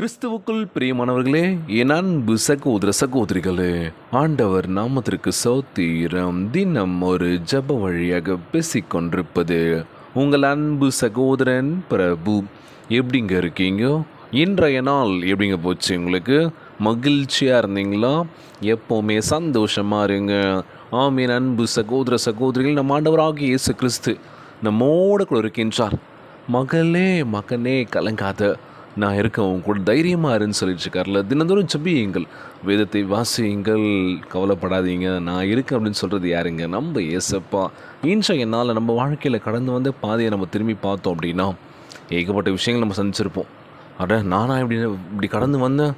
கிறிஸ்துவுக்குள் பிரியமானவர்களே என் அன்பு சகோதர சகோதரிகளே ஆண்டவர் நாமத்திற்கு சௌத்தீரம் தினம் ஒரு ஜப வழியாக பேசிக்கொண்டிருப்பது உங்கள் அன்பு சகோதரன் பிரபு. எப்படிங்க இருக்கீங்க? இன்றைய நாள் எப்படிங்க போச்சு உங்களுக்கு? மகிழ்ச்சியாக இருந்தீங்களா? எப்போவுமே சந்தோஷமாக இருங்க. ஆமீன் அன்பு சகோதர சகோதரிகள் நம் ஆண்டவராகிய இயேசு கிறிஸ்து நம்மோட கூட இருக்கின்றார். மகளே மகனே கலங்காத நான் இருக்கேன் உன் கூட தைரியமாக இருன்னு சொல்லிட்டு இருக்கார்ல தினந்தோறும் செபியுங்கள் வேதத்தை வாசியுங்கள். கவலைப்படாதீங்க. நான் இருக்கேன் அப்படின்னு சொல்கிறது யாருங்க? நம்ம ஏசப்பா இன்றைய என்னால் நம்ம வாழ்க்கையில் கடந்து வந்து பாதையை நம்ம திரும்பி பார்த்தோம் அப்படின்னா ஏகப்பட்ட விஷயங்கள் நம்ம சந்திச்சிருப்போம். அட நானா இப்படி இப்படி கடந்து வந்தேன்?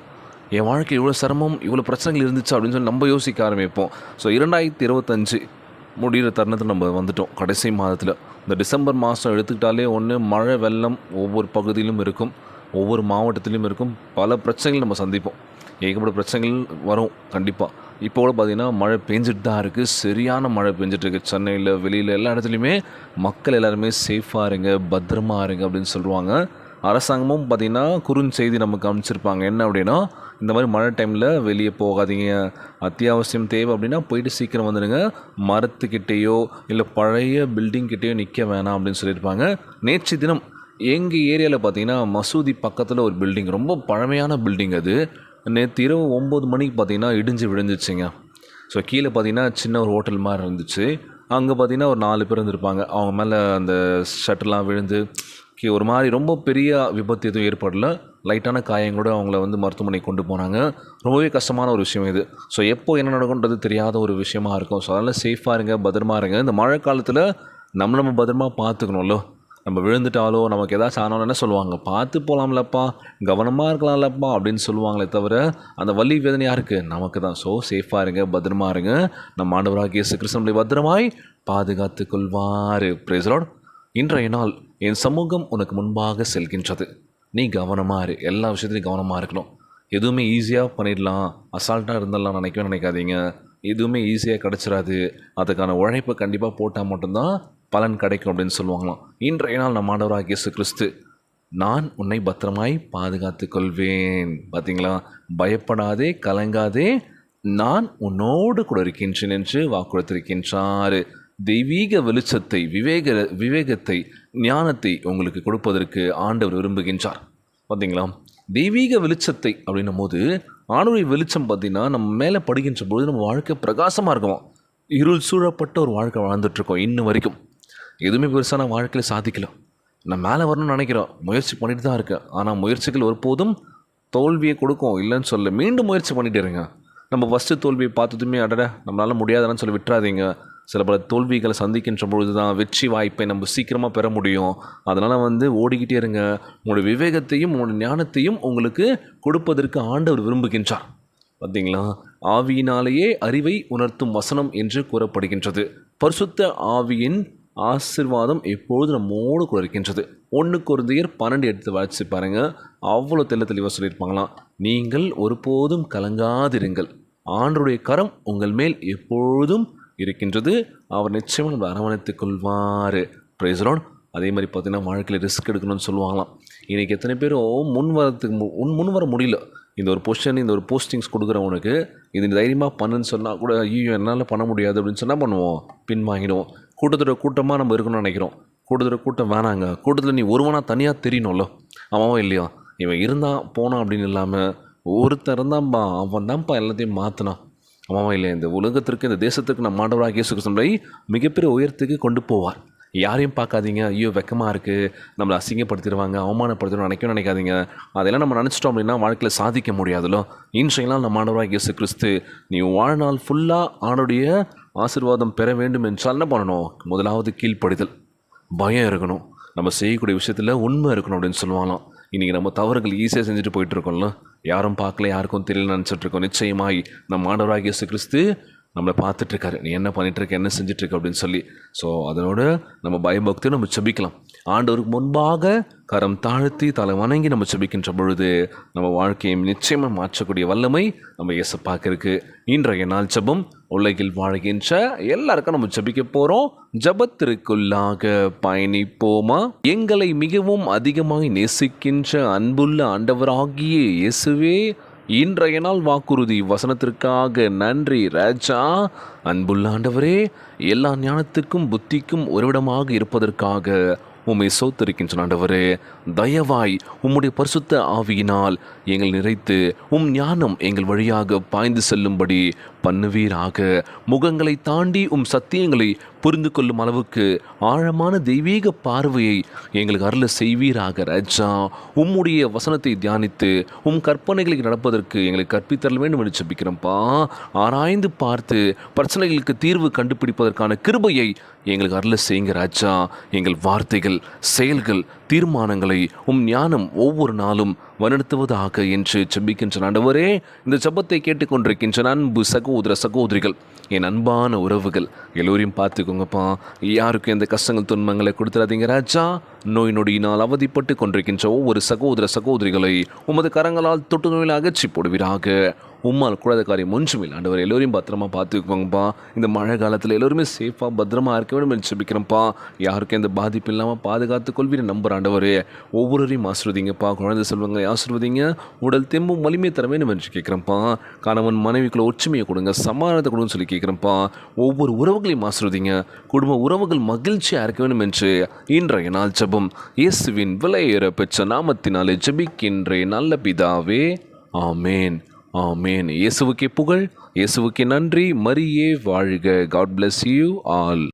என் வாழ்க்கை இவ்வளோ சிரமம் இவ்வளோ பிரச்சனைகள் இருந்துச்சு அப்படின்னு சொல்லி நம்ம யோசிக்க ஆரம்பிப்போம். ஸோ இரண்டாயிரத்தி இருபத்தஞ்சு முடிகிற தருணத்தில் நம்ம வந்துட்டோம். கடைசி மாதத்தில். இந்த டிசம்பர் மாதம் எடுத்துக்கிட்டாலே ஒன்று மழை வெள்ளம் ஒவ்வொரு பகுதியிலும் இருக்கும். ஒவ்வொரு மாவட்டத்திலும் இருக்கும் பல பிரச்சனைகள் நம்ம சந்திப்போம். ஏகப்பட்ட பிரச்சனைகள் வரும் கண்டிப்பாக இப்போ கூட பார்த்திங்கன்னா மழை பெஞ்சிட்டு தான் இருக்குது சரியான மழை பெஞ்சிட்ருக்கு சென்னையில் வெளியில் எல்லா இடத்துலையுமே மக்கள் எல்லாருமே சேஃபாக இருங்க பத்திரமா இருங்க அப்படின்னு சொல்லுவாங்க. அரசாங்கமும் பார்த்திங்கன்னா குறுஞ்செய்தி நமக்கு அமைச்சிருப்பாங்க என்ன அப்படின்னா இந்த மாதிரி மழை டைமில் வெளியே போகாதீங்க. அத்தியாவசியம் தேவை அப்படின்னா போயிட்டு சீக்கிரம் வந்துடுங்க. மரத்துக்கிட்டேயோ இல்லை பழைய பில்டிங் கிட்டேயோ நிற்க வேணாம் அப்படின்னு சொல்லியிருப்பாங்க. நேற்று தினம் எங்கள் ஏரியாவில் பார்த்தீங்கன்னா மசூதி பக்கத்தில் ஒரு பில்டிங் ரொம்ப பழமையான பில்டிங் அது. நேற்று இரவு ஒம்பது மணிக்கு பார்த்தீங்கன்னா இடிஞ்சு விழுந்துச்சுங்க. ஸோ கீழே பார்த்தீங்கன்னா சின்ன ஒரு ஹோட்டல் மாதிரி இருந்துச்சு. அங்கே பார்த்தீங்கன்னா ஒரு நாலு பேர் இருந்திருப்பாங்க. அவங்க மேலே அந்த ஷட்டர்லாம் விழுந்து கீ- ஒரு மாதிரி ரொம்ப பெரிய விபத்து எதுவும் ஏற்படல. லைட்டான காயங்களோட அவங்கள வந்து மருத்துவமனைக்கு கொண்டு போனாங்க. ரொம்பவே கஷ்டமான ஒரு விஷயம் இது. ஸோ எப்போ என்ன நடக்கும்ன்றது தெரியாத ஒரு விஷயமா இருக்கும். ஸோ அதனால் சேஃபாக இருங்க பத்திரமா இருங்க. இந்த மழை காலத்தில் நம்ம நம்ம பத்திரமா பார்த்துக்கணும்ல நம்ம விழுந்துட்டாலோ நமக்கு ஏதாச்சும் ஆனாலும் என்ன சொல்லுவாங்க? பார்த்து போகலாம்லப்பா கவனமாக இருக்கலாம்லப்பா அப்படின்னு சொல்லுவாங்களே தவிர அந்த வலி வேதனை யாருக்கு? நமக்கு தான். ஸோ சேஃபாக இருங்க பத்திரமா இருங்க. நம்ம ஆண்டவராக இயேசு கிருஷ்ணனை பத்திரமாய் பாதுகாத்து கொள்வார். பிரேசலோட் இன்றைய நாள் என் சமூகம் உனக்கு முன்பாக செல்கின்றது. நீ கவனமாக இரு. எல்லா விஷயத்துலையும் கவனமாக இருக்கணும். எதுவுமே ஈஸியாக பண்ணிடலாம். அசால்ட்டாக இருந்தெல்லாம் நினைக்கவே நினைக்காதீங்க. எதுவுமே ஈஸியாக கிடச்சிடாது அதுக்கான உழைப்பை கண்டிப்பாக போட்டால் மட்டும்தான் பலன் கிடைக்கும் அப்படின்னு சொல்லுவாங்களாம். இன்றைய நாள் நம்ம ஆண்டவராக இயேசு கிறிஸ்து நான் உன்னை பத்திரமாய் பாதுகாத்து கொள்வேன். பார்த்தீங்களா பயப்படாதே கலங்காதே நான் உன்னோடு கூட இருக்கின்றேன் என்று வாக்குறுத்திருக்கின்றார் தெய்வீக வெளிச்சத்தை விவேக விவேகத்தை ஞானத்தை உங்களுக்கு கொடுப்பதற்கு ஆண்டவர் விரும்புகின்றார். பார்த்தீங்களா தெய்வீக வெளிச்சத்தை அப்படின்னும் போது ஆணுடைய வெளிச்சம் பார்த்தீங்கன்னா நம்ம மேலே படுகின்ற பொழுது நம்ம வாழ்க்கை பிரகாசமாக இருக்கும். இருள் சூழப்பட்ட ஒரு வாழ்க்கை வாழ்ந்துட்டுருக்கோம் இன்னும் வரைக்கும். எதுவுமே பெருசாக நான் வாழ்க்கையில் சாதிக்கல. நான் மேலே வரணும்னு நினைக்கிறோம் முயற்சி பண்ணிட்டு தான் இருக்கேன். ஆனால் முயற்சிகள் ஒருபோதும் தோல்வியை கொடுக்கும். இல்லைன்னு சொல்ல மீண்டும் முயற்சி பண்ணிட்டே இருங்க. நம்ம ஃபஸ்ட்டு தோல்வியை பார்த்ததுமே அடட நம்மளால் முடியாதுன்னு சொல்லி விட்டுறாதீங்க. சில பல தோல்விகளை சந்திக்கின்ற பொழுது தான் வெற்றி வாய்ப்பை நம்ம சீக்கிரமாக பெற முடியும். அதனால் வந்து ஓடிக்கிட்டே இருங்க. உங்களுடைய விவேகத்தையும் உங்களுடைய ஞானத்தையும் உங்களுக்கு கொடுப்பதற்கு ஆண்டவர் விரும்புகின்றார். பார்த்தீங்களா ஆவியினாலேயே அறிவை உணர்த்தும் வசனம் என்று கூறப்படுகின்றது. பரிசுத்த ஆவியின் ஆசிர்வாதம் எப்பொழுது நம்மோடு கூட இருக்கின்றது? ஒன்று குருந்தையர் பன்னெண்டு எடுத்து வாசிச்சு பாருங்கள் அவ்வளோ தெல்ல தெளிவாக சொல்லியிருப்பாங்களாம். நீங்கள் ஒருபோதும் கலங்காதிருங்கள். ஆண்டருடைய கரம் உங்கள் மேல் எப்பொழுதும் இருக்கின்றது. அவர் நிச்சயமாக நம்ம அரவணைத்துக் கொள்வார். பிரைஸ்லான் அதே மாதிரி பார்த்தீங்கன்னா வாழ்க்கையில் ரிஸ்க் எடுக்கணும்னு சொல்லுவாங்களாம். இன்றைக்கி எத்தனை பேரும் முன் வரத்துக்கு முன் முன் வர முடியல. இந்த ஒரு பொசிஷன் இந்த ஒரு போஸ்டிங்ஸ் கொடுக்குறவனுக்கு இது தைரியமாக பண்ணுன்னு சொன்னால் கூட ஐயோ என்னால் பண்ண முடியாது அப்படின்னு சொன்னால் பண்ணுவோம். பின் வாங்கிடுவோம் கூட்டத்தோட கூட்டமாக நம்ம இருக்கணும்னு நினைக்கிறோம். கூட்டத்தோட கூட்டம் வேணாங்க. கூட்டத்தில் நீ ஒருவனாக தனியாக தெரியணும்ல அவன் இல்லையா? இவன் இருந்தான் போனான் அப்படின்னு இல்லாமல் ஒருத்தர் இருந்தான்பா அவன் தான்ப்பா எல்லாத்தையும் மாற்றினான் அவன் இல்லையா இந்த உலகத்திற்கு இந்த தேசத்துக்கு நம்ம மாண்டவராக இயேசு கிறிஸ்துவை மிகப்பெரிய உயரத்துக்கு கொண்டு போவார். யாரையும் பார்க்காதீங்க. ஐயோ வெக்கமாக இருக்குது நம்மளை அசிங்கப்படுத்திடுவாங்க அவமானப்படுத்திடுவாங்க நினைக்கவே நினைக்காதீங்க. அதெல்லாம் நம்ம நினச்சிட்டோம் அப்படின்னா வாழ்க்கையில் சாதிக்க முடியாதுல்ல. இன்றையெல்லாம் நம்ம ஆண்டவராக இயேசு கிறிஸ்து நீ வாழ்நாள் ஃபுல்லாக ஆணுடைய ஆசிர்வாதம் பெற வேண்டும் என்றால் என்ன பண்ணணும்? முதலாவது கீழ்ப்படிதல். பயம் இருக்கணும். நம்ம செய்யக்கூடிய விஷயத்தில் உண்மை இருக்கணும் அப்படின்னு சொல்லுவாங்களாம். இன்றைக்கி நம்ம தவறுகள் ஈஸியாக செஞ்சுட்டு போயிட்டுருக்கோம்ல. யாரும் பார்க்கல யாருக்கும் தெரியல நினச்சிட்ருக்கோம் நிச்சயமாய் நம் ஆண்டவராகிய இயேசு கிறிஸ்து நம்மளை பார்த்துட்ருக்காரு நீ என்ன பண்ணிகிட்ருக்க என்ன செஞ்சிட்ருக்க அப்படின்னு சொல்லி. ஸோ அதனோட நம்ம பயபக்தியும் நம்ம செபிக்கலாம். ஆண்டவருக்கு முன்பாக கரம் தாழ்த்தி தலை வணங்கி நம்ம செபிக்கின்ற பொழுது நம்ம வாழ்க்கையை நிச்சயமாக மாற்றக்கூடிய வல்லமை நம்ம இயேசப்பாக்கு இருக்கு இன்றைய நாள் ஜெபம் உலகில் வாழ்கின்ற எல்லாருக்கும் நம்ம ஜபிக்க போகிறோம் ஜபத்திற்குள்ளாக பயணிப்போமா? எங்களை மிகவும் அதிகமாய் நேசிக்கின்ற அன்புள்ள ஆண்டவராகிய இயேசுவே இன்றைய நாள் வாக்குறுதி வசனத்திற்காக நன்றி ராஜா. அன்புள்ள ஆண்டவரே எல்லா ஞானத்துக்கும் புத்திக்கும் ஒருவிடமாக இருப்பதற்காக உம்மை சோத்தரிக்கின்ற ஆண்டவரே. தயவாய் உம்முடைய பரிசுத்த ஆவியினால் எங்கள் நிறைத்து உம் ஞானம் எங்கள் வழியாக பாய்ந்து செல்லும்படி பண்ணுவீராக. முகங்களை தாண்டி உம் சத்தியங்களை புரிந்து கொள்ளும் அளவுக்கு ஆழமான தெய்வீக பார்வையை எங்களுக்கு அருள செய்வீராக ராஜா. உம்முடைய வசனத்தை தியானித்து உம் கற்பனைகளுக்கு நடப்பதற்கு எங்களுக்கு கற்பித்தரல் வேண்டும் என்று செபிக்கிறோம்ப்பா ஆராய்ந்து பார்த்து பிரச்சனைகளுக்கு தீர்வு கண்டுபிடிப்பதற்கான கிருபையை எங்களுக்கு அருள செய்யுங்க ராஜா. எங்கள் வார்த்தைகள் செயல்கள் தீர்மானங்களை உம் ஞானம் ஒவ்வொரு நாளும் வழிநடத்துவதாக என்று செபிக்கின்ற ஆண்டவரே இந்த ஜெபத்தை கேட்டுக்கொண்டிருக்கின்ற அன்பு சகோதர சகோதரிகள் என் அன்பான உறவுகள் எல்லோரையும் பார்த்துக்கோங்கப்பா. யாருக்கும் எந்த கஷ்டங்கள் துன்பங்களை கொடுத்துடாதீங்க ராஜா. நோய் நொடியினால் அவதிப்பட்டு கொண்டிருக்கின்ற ஒவ்வொரு சகோதர சகோதரிகளை உமது கரங்களால் தொட்டு நோயில் அகற்றி போடுவீராக. உம்மால் கூடாத காரியம் ஒன்றுமில்லை. ஆண்டவர் எல்லோரையும் பத்திரமா பார்த்துக்கோங்கப்பா இந்த மழை காலத்தில் எல்லோருமே சேஃபாக பத்திரமா இருக்க வேண்டும் என்று யாருக்கும் எந்த பாதிப்பு இல்லாமல் பாதுகாத்து கொள்வீர் நம்புற ஆண்டவர். ஒவ்வொருவரையும் ஆசிர்வதிங்கப்பா. குழந்தை செல்வங்களை ஆசிர்வதிங்க. உடல் தெம்பும் வலிமை தர வேண்டும் என்று கேட்குறேன்ப்பா கணவன் மனைவிக்குள்ள ஒற்றுமையை கொடுங்க. சமாதானத்தை கொடுங்க சொல்லி கேட்குறேன்ப்பா ஒவ்வொரு உறவுகளையும் ஆசிர்வதிங்க. குடும்ப உறவுகள் மகிழ்ச்சியாக இருக்க வேண்டும் என்று இன்றைய நாள் ஜெபம். இயேசுவின் விலையேற பெற்ற நாமத்தினாலே ஜெபிக்கின்றே நல்ல பிதாவே. ஆமேன். ஆமேன். இயேசுவுக்கே புகழ் இயேசுவுக்கு நன்றி. மரியே வாழ்க. God bless you all